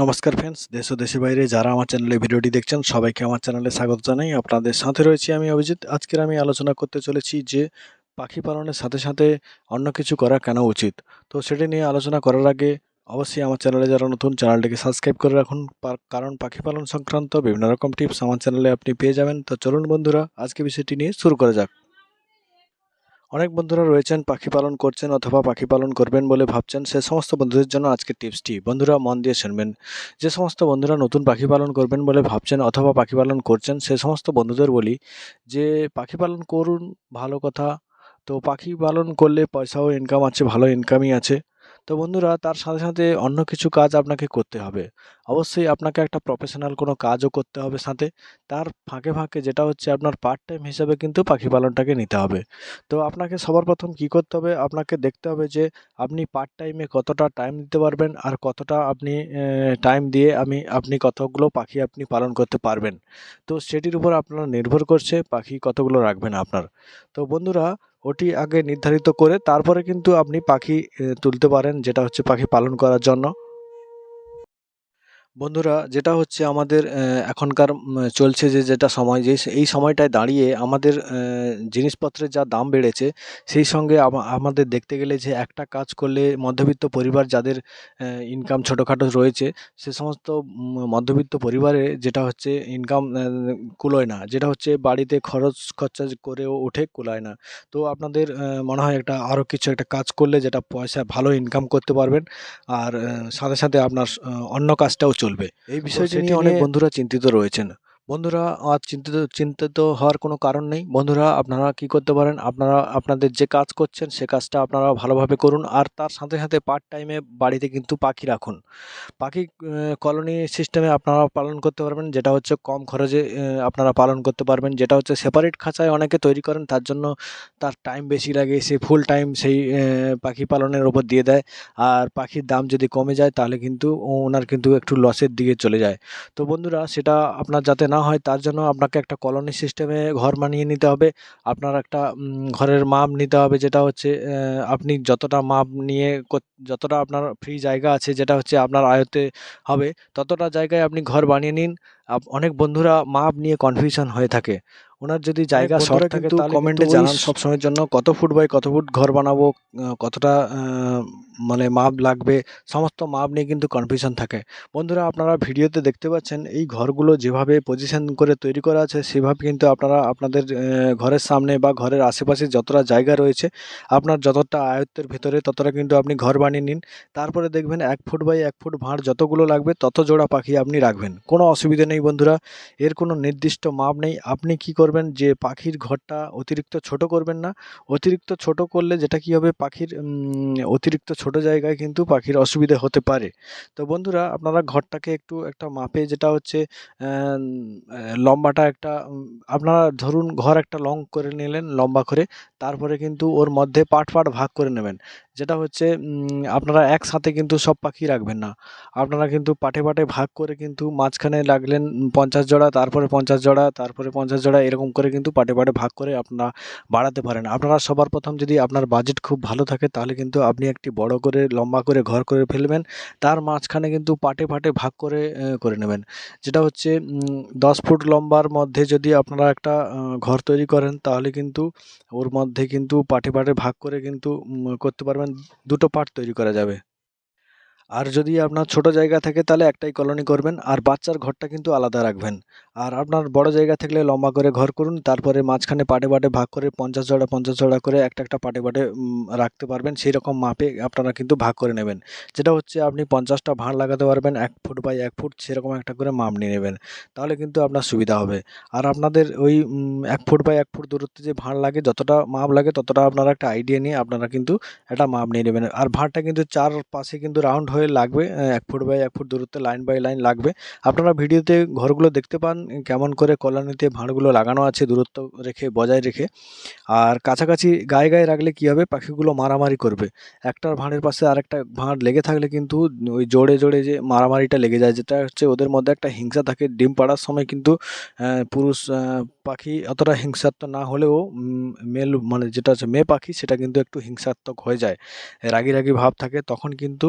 নমস্কার ফ্রেন্ডস দেশ ও দেশের বাইরে যারা আমার চ্যানেলে ভিডিওটি দেখছেন, সবাইকে আমার চ্যানেলে স্বাগত জানাই। আপনাদের সাথে রয়েছি আমি অভিজিৎ। আজকের আমি আলোচনা করতে চলেছি যে, পাখি পালনের সাথে সাথে অন্য কিছু করা কেন উচিত? তো সেটি নিয়ে আলোচনা করার আগে অবশ্যই আমার চ্যানেলে যারা নতুন চ্যানেলটিকে সাবস্ক্রাইব করে রাখুন। কারণ পাখি পালন সংক্রান্ত বিভিন্ন রকম টিপস আমার চ্যানেলে আপনি পেয়ে যাবেন। তো চলুন বন্ধুরা, আজকে বিষয়টি নিয়ে শুরু করা যাক। অনেক বন্ধুরা রয়েছেন, পাখি পালন করছেন অথবা পাখি পালন করবেন বলে ভাবছেন। সে সমস্ত বন্ধুদের জন্য আজকের টিপসটি। বন্ধুরা মন দিয়ে শুনবেন। যে সমস্ত বন্ধুরা নতুন পাখি পালন করবেন বলে ভাবছেন অথবা পাখি পালন করছেন, সে সমস্ত বন্ধুদের বলি যে পাখি পালন করুন, ভালো কথা। তো পাখি পালন করলে পয়সাও ইনকাম আছে, ভালো ইনকামই আছে। তো বন্ধুরা, তার সাথে সাথে অন্য কিছু কাজ আপনাকে করতে হবে। অবশ্যই আপনাকে একটা প্রফেশনাল কোনো কাজও করতে হবে সাথে। তার ফাঁকে ফাঁকে যেটা হচ্ছে আপনার পার্ট টাইম হিসাবে কিন্তু পাখি পালনটাকে নিতে হবে। তো আপনাকে সবার প্রথম কি করতে হবে? আপনাকে দেখতে হবে যে আপনি পার্ট টাইমে কতটা টাইম দিতে পারবেন আর কতটা আপনি টাইম দিয়ে আমি, আপনি কতগুলো পাখি আপনি পালন করতে পারবেন। তো সেটির উপর আপনার নির্ভর করছে পাখি কতগুলো রাখবেন আপনার। তো বন্ধুরা ওটি আগে নির্ধারিত করে তারপরে কিন্তু আপনি পাখি তুলতে পারেন, যেটা হচ্ছে পাখি পালন করার জন্য। বন্ধুরা, যেটা হচ্ছে আমাদের এখনকার চলছে যে, যেটা সময়, যে, এই সময়টায় দাঁড়িয়ে আমাদের জিনিসপত্রের যা দাম বেড়েছে, সেই সঙ্গে আমাদের দেখতে গেলে যে, একটা কাজ করলে মধ্যবিত্ত পরিবার যাদের ইনকাম ছোটোখাটো রয়েছে, সে সমস্ত মধ্যবিত্ত পরিবারে যেটা হচ্ছে ইনকাম কুলোয় না। যেটা হচ্ছে বাড়িতে খরচ খরচা করেও ওঠে, কুলায় না। তো আপনাদের মনে হয় একটা আরও কিছু একটা কাজ করলে যেটা পয়সা ভালো ইনকাম করতে পারবেন। আর সাথে সাথে আপনার অন্য কাজটাও চলবে। এই বিষয়টি নিয়ে অনেক বন্ধুরা চিন্তিত রয়েছেন। বন্ধুরা, আর চিন্তিত চিন্তিত হওয়ার কোনো কারণ নেই। বন্ধুরা, আপনারা কি করতে পারেন? আপনারা, আপনাদের যে কাজ করছেন, সে কাজটা আপনারা ভালোভাবে করুন। আর তার সাথে সাথে পার্ট টাইমে বাড়িতে কিন্তু পাখি রাখুন। পাখি কলোনি সিস্টেমে আপনারা পালন করতে পারবেন, যেটা হচ্ছে কম খরচে আপনারা পালন করতে পারবেন। যেটা হচ্ছে সেপারেট খাঁচায় অনেকে তৈরি করেন, তার জন্য তার টাইম বেশি লাগে, সে ফুল টাইম সেই পাখি পালনের ওপর দিয়ে দেয়। আর পাখির দাম যদি কমে যায়, তাহলে কিন্তু ওনার কিন্তু একটু লসের দিকে চলে যায়। তো বন্ধুরা, সেটা আপনার যাতে না হয় তার জন্য আপনাকে একটা কলোনি সিস্টেমে ঘর বানিয়ে নিতে হবে। আপনার একটা ঘরের মাপ নিতে হবে যেটা হচ্ছে আপনি যতটা মাপ নিয়ে যতটা আপনার ফ্রি জায়গা আছে যেটা হচ্ছে আপনার আয়তে হবে, ততটা জায়গায় আপনি ঘর বানিয়ে নিন। অনেক বন্ধুরা মাপ নিয়ে কনফিউশন হয়ে থাকে। ওনার যদি জায়গা শর্ট থাকে কিন্তু তাহলে কমেন্টে জানান জানান সব সময়ের জন্য কত ফুট বাই কত ফুট ঘর বানাবো কতটা মানে মাপ লাগবে সমস্ত মাপ নিয়ে কিন্তু কনফিউশন থাকে। বন্ধুরা আপনারা ভিডিওতে দেখতে পাচ্ছেন এই ঘরগুলো যেভাবে পজিশন করে তৈরি করা আছে সেভাবে কিন্তু আপনারা আপনাদের ঘরের সামনে বা ঘরের আশেপাশে যতটা জায়গা রয়েছে আপনার যতটা আয়ত্তের ভেতরে ততটা কিন্তু আপনি ঘর বানিয়ে নিন। তারপরে দেখবেন এক ফুট বাই এক ফুট ভাঁড় যতগুলো লাগবে তত জোড়া পাখি আপনি রাখবেন। কোনো অসুবিধা নেই বন্ধুরা এর কোনো নির্দিষ্ট মাপ নেই। আপনি কি করবেন যে পাখির ঘরটা অতিরিক্ত ছোট করবেন না। অতিরিক্ত ছোট করলে যেটা কি হবে? পাখির অতিরিক্ত ছোট জায়গায় কিন্তু পাখির অসুবিধা হতে পারে। তো বন্ধুরা, আপনারা ঘরটাকে একটু একটা মাপে যেটা হচ্ছে লম্বাটা একটা আপনারা ধরুন ঘর একটা লং করে নিলেন, লম্বা করে, তারপরে কিন্তু ওর মধ্যে পাট পাট ভাগ করে নেবেন। যেটা হচ্ছে আপনারা একসাথে কিন্তু সব পাখি রাখবেন না। আপনারা কিন্তু পাটে পাটে ভাগ করে কিন্তু মাঝখানে লাগলেন পঞ্চাশ জোড়া, তারপরে পঞ্চাশ জোড়া, তারপরে পঞ্চাশ জোড়া, এরকম করে কিন্তু পাটে পাটে ভাগ করে আপনারা বাড়াতে পারেন। আপনারা সবার প্রথম যদি আপনার বাজেট খুব ভালো থাকে, তাহলে কিন্তু আপনি একটি বড় করে, লম্বা করে ঘর করে ফেলবেন। তার মাঝখানে কিন্তু পাটে পাটে ভাগ করে করে নেবেন। যেটা হচ্ছে দশ ফুট লম্বার মধ্যে যদি আপনারা একটা ঘর তৈরি করেন, তাহলে কিন্তু ওর মধ্যে কিন্তু পাটে পাটে ভাগ করে কিন্তু করতে পারবেন। দুটো পার্ট তৈরি করা যাবে। আর যদি আপনার ছোট জায়গা থাকে তাহলে একটাই কলোনি করবেন, আর বাচ্চার ঘরটা কিন্তু আলাদা রাখবেন। আর আপনার বড় জায়গা থাকলে লম্বা করে ঘর করুন, তারপরে মাঝখানে পাটে পাটে ভাগ করে পঞ্চাশ জোড়া পঞ্চাশ জোড়া করে একটা একটা পাটে পাটে রাখতে পারবেন। সেই রকম মাপে আপনারা কিন্তু ভাগ করে নেবেন। যেটা হচ্ছে আপনি পঞ্চাশটা ভাঁড় লাগাতে পারবেন, এক ফুট বাই এক ফুট, সেরকম একটা করে মাপ নিয়ে নেবেন। তাহলে কিন্তু আপনার সুবিধা হবে। আর আপনাদের ওই এক ফুট বাই এক ফুট দূরত্বে যে ভাঁড় লাগে, যতটা মাপ লাগে ততটা আপনারা একটা আইডিয়া নিয়ে আপনারা কিন্তু একটা মাপ নিয়ে নেবেন। আর ভাঁড়টা কিন্তু চার পাশে কিন্তু রাউন্ড হয়ে লাগবে এক ফুট বাই এক ফুট দূরত্বে, লাইন বাই লাইন লাগবে। আপনারা ভিডিওতে ঘরগুলো দেখতে পান, কেমন করে কলানিতে ভাঁড়গুলো লাগানো আছে, দূরত্ব রেখে, বজায় রেখে। আর কাছাকাছি গায়ে গায়ে রাখলে কী হবে? পাখিগুলো মারামারি করবে। একটার ভাঁড়ের পাশে আরেকটা ভাঁড় লেগে থাকলে কিন্তু ওই জোড়ে জোড়ে যে মারামারিটা লেগে যায়, যেটা হচ্ছে ওদের মধ্যে একটা হিংসা থাকে। ডিম পাড়ার সময় কিন্তু পুরুষ পাখি অতটা হিংসাত্মক না হলেও মেল মানে যেটা হচ্ছে মেয়ে পাখি, সেটা কিন্তু একটু হিংসাত্মক হয়ে যায়। রাগি রাগি ভাব থাকে, তখন কিন্তু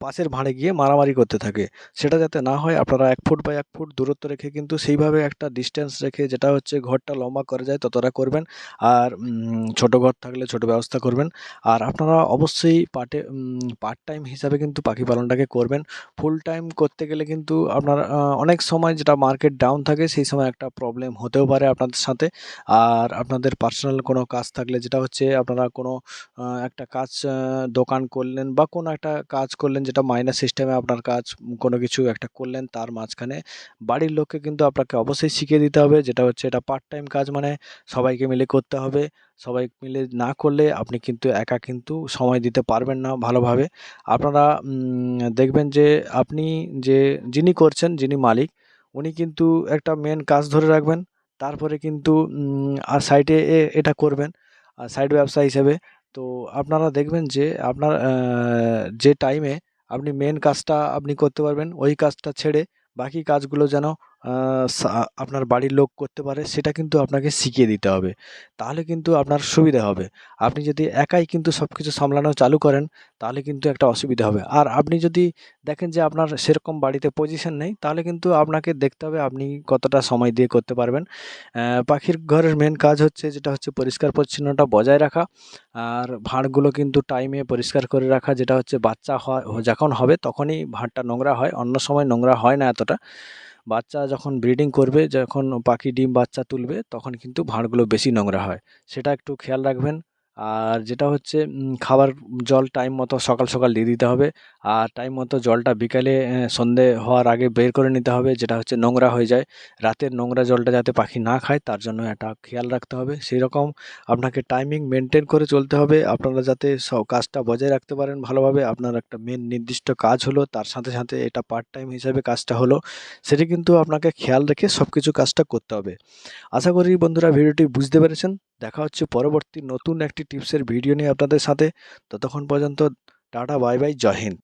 পাশের ভাঁড়ে গিয়ে মারামারি করতে থাকে। সেটা যাতে না হয়, আপনারা এক ফুট বা এক ফুট দূরত্ব রেখে কিন্তু সেইভাবে একটা ডিস্টেন্স রেখে যেটা হচ্ছে ঘরটা লম্বা করা যায় ততটা করবেন। আর ছোট ঘর থাকলে ছোট ব্যবস্থা করবেন। আর আপনারা অবশ্যই পার্টে পার্ট টাইম হিসাবে কিন্তু পাখি পালনটাকে করবেন। ফুল টাইম করতে গেলে কিন্তু আপনার অনেক সময় যেটা মার্কেট ডাউন থাকে, সেই সময় একটা প্রবলেম হতেও পারে আপনাদের সাথে। আর আপনাদের পার্সোনাল কোনো কাজ থাকলে যেটা হচ্ছে আপনারা কোনো একটা কাজ দোকান করলেন বা কোনো একটা কাজ করলেন যেটা মাইনাস সিস্টেমে আপনার কাজ কোনো কিছু একটা করলেন তার মাঝখানে বাড়ির লোককে কিন্তু আপনাকে অবশ্যই শিখিয়ে দিতে হবে। যেটা হচ্ছে এটা পার্ট টাইম কাজ মানে সবাইকে মিলে করতে হবে। সবাই মিলে না করলে আপনি কিন্তু একা কিন্তু সময় দিতে পারবেন না ভালোভাবে। আপনারা দেখবেন যে আপনি যে যিনি করছেন, যিনি মালিক, উনি কিন্তু একটা মেন কাজ ধরে রাখবেন। তারপরে কিন্তু আর সাইডে এটা করবেন সাইড ব্যবসা হিসেবে। তো আপনারা দেখবেন যে আপনার যে টাইমে আপনি মেন কাজটা আপনি করতে পারবেন ওই কাজটা ছেড়ে বাকি কাজগুলো যেন আপনার বাড়ির লোক করতে পারে, সেটা কিন্তু আপনাকে শিখিয়ে দিতে হবে। তাহলে কিন্তু আপনার সুবিধা হবে। আপনি যদি একাই কিন্তু সব কিছু সামলানো চালু করেন, তাহলে কিন্তু একটা অসুবিধা হবে। আর আপনি যদি দেখেন যে আপনার সেরকম বাড়িতে পজিশন নেই, তাহলে কিন্তু আপনাকে দেখতে হবে আপনি কতটা সময় দিয়ে করতে পারবেন। পাখির ঘরের মেন কাজ হচ্ছে যেটা হচ্ছে পরিষ্কার পরিচ্ছন্নতা বজায় রাখা। আর ভাঁড়গুলো কিন্তু টাইমে পরিষ্কার করে রাখা, যেটা হচ্ছে বাচ্চা হয়, যখন হবে তখনই ভাঁড়টা নোংরা হয়। অন্য সময় নোংরা হয় না এতটা। বাচ্চা যখন ব্রিডিং করবে, যখন পাখি ডিম বাচ্চা তুলবে, তখন কিন্তু ভাঁড়গুলো বেশি নোংরা হয়। সেটা একটু খেয়াল রাখবেন। আর যেটা হচ্ছে খাবার জল টাইম মতো সকাল সকাল দিয়ে দিতে হবে। আর টাইম মতো জলটা বিকালে সন্ধে হওয়ার আগে বের করে নিতে হবে, যেটা হচ্ছে নোংরা হয়ে যায়। রাতের নোংরা জলটা যাতে পাখি না খায়, তার জন্য একটা খেয়াল রাখতে হবে। সেই রকম আপনাকে টাইমিং মেনটেন করে চলতে হবে। আপনারা যাতে সব কাজটা বজায় রাখতে পারেন ভালোভাবে। আপনার একটা মেন নির্দিষ্ট কাজ হলো, তার সাথে সাথে এটা পার্ট টাইম হিসাবে কাজটা হলো। সেটি কিন্তু আপনাকে খেয়াল রেখে সব কিছু কাজটা করতে হবে। আশা করি বন্ধুরা ভিডিওটি বুঝতে পেরেছেন। দেখা হচ্ছে পরবর্তী নতুন একটি টিপসের ভিডিও নিয়ে আপনাদের সাথে। ততক্ষণ পর্যন্ত tata bye bye Jai Hind.